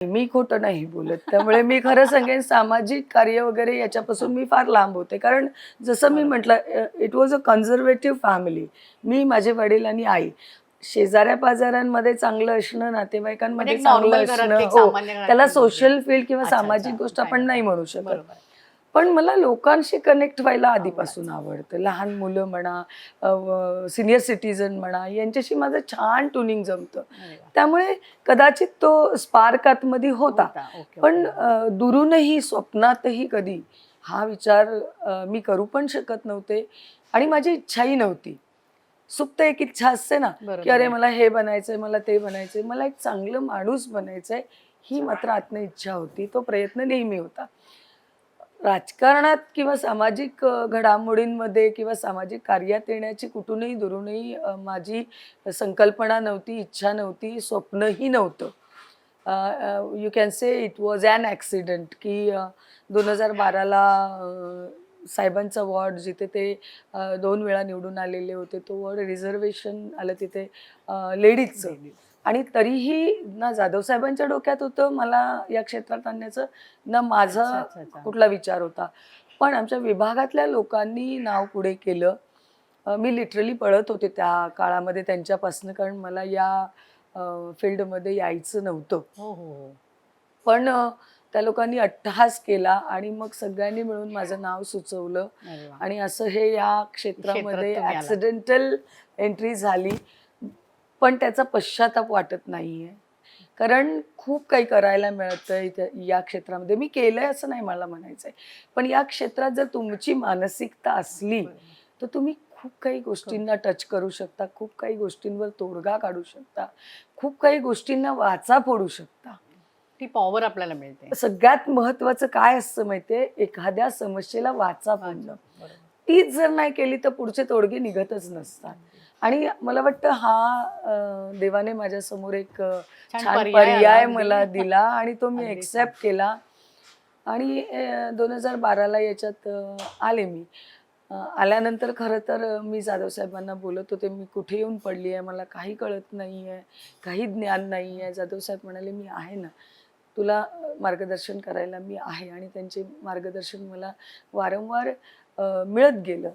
मी खोटं नाही बोलत. त्यामुळे मी खरं सांगेन सामाजिक कार्य वगैरे याच्यापासून मी फार लांब होते. कारण जसं मी म्हटलं it was a conservative family मी माझे वडील आणि आई. शेजाऱ्या पाजाऱ्यांमध्ये चांगलं असणं नातेवाईकांमध्ये चांगलं असणं हो. त्याला. सोशल फील्ड किंवा सामाजिक. गोष्ट आपण नाही. म्हणू शकत. पण मला लोकांशी कनेक्ट व्हायला आधीपासून आवडतं. लहान मुलं म्हणा सिनियर सिटीजन म्हणा यांच्याशी माझं छान ट्युनिंग जमतं. त्यामुळे कदाचित तो स्पार्क आतमध्ये होता. पण दुरूनही स्वप्नातही कधी हा विचार मी करू पण शकत नव्हते आणि माझी इच्छाही नव्हती. सुप्त एक इच्छा असते ना की अरे. मला हे बनायचंय मला ते बनायचंय मला एक चांगलं माणूस बनायचंय ही मात्र आत्म इच्छा होती. तो प्रयत्न नेहमी होता. राजकारणात किंवा सामाजिक घडामोडींमध्ये किंवा सामाजिक कार्यात येण्याची कुठूनही दुरूनही माझी संकल्पना नव्हती इच्छा नव्हती स्वप्नही नव्हतं. You can say it was an accident की दोन हजार बाराला साहेबांचा वॉर्ड जिथे ते दोन वेळा निवडून आलेले होते तो वॉर्ड रिझर्वेशन आलं तिथे लेडीजचं. आणि तरीही ना जाधव साहेबांच्या डोक्यात होतं मला या क्षेत्रात आणण्याचं ना माझा. कुठला विचार होता पण आमच्या विभागातल्या लोकांनी नाव पुढे केलं मी लिटरली पळत होते त्या काळामध्ये त्यांच्यापासून कारण मला या फील्डमध्ये यायचं नव्हतं हो हो हो पण त्या लोकांनी अट्टहास केला आणि मग सगळ्यांनी मिळून माझं नाव सुचवलं. आणि असं हे या क्षेत्रामध्ये. ऍक्सिडेंटल एंट्री झाली पण त्याचा पश्चाताप वाटत नाहीये. कारण खूप काही करायला मिळतं इथे या क्षेत्रामध्ये. मी केलंय असं नाही मला म्हणायचंय. पण या क्षेत्रात जर तुमची मानसिकता असली तर तुम्ही खूप काही गोष्टींना टच करू शकता. खूप काही गोष्टींवर तोडगा काढू शकता. खूप काही गोष्टींना वाचा फोडू शकता. ती पॉवर आपल्याला मिळते. सगळ्यात महत्वाचं काय असतं माहितीये? एखाद्या समस्येला वाचा फोडणं. तीच जर नाही केली तर पुढचे तोडगे निघतच नसतात. आणि मला वाटतं हा देवाने माझ्यासमोर एक छान पर्याय. मला दिला आणि तो मी एक्सेप्ट केला. आणि दोन हजार बाराला याच्यात आले मी. आल्यानंतर खरं तर मी जाधव साहेबांना बोलत होते मी कुठे येऊन पडली आहे? मला काही कळत नाही आहे. काही ज्ञान नाही आहे. जाधव साहेब म्हणाले मी आहे ना. तुला मार्गदर्शन करायला मी आहे. आणि त्यांचे मार्गदर्शन मला वारंवार मिळत गेलं.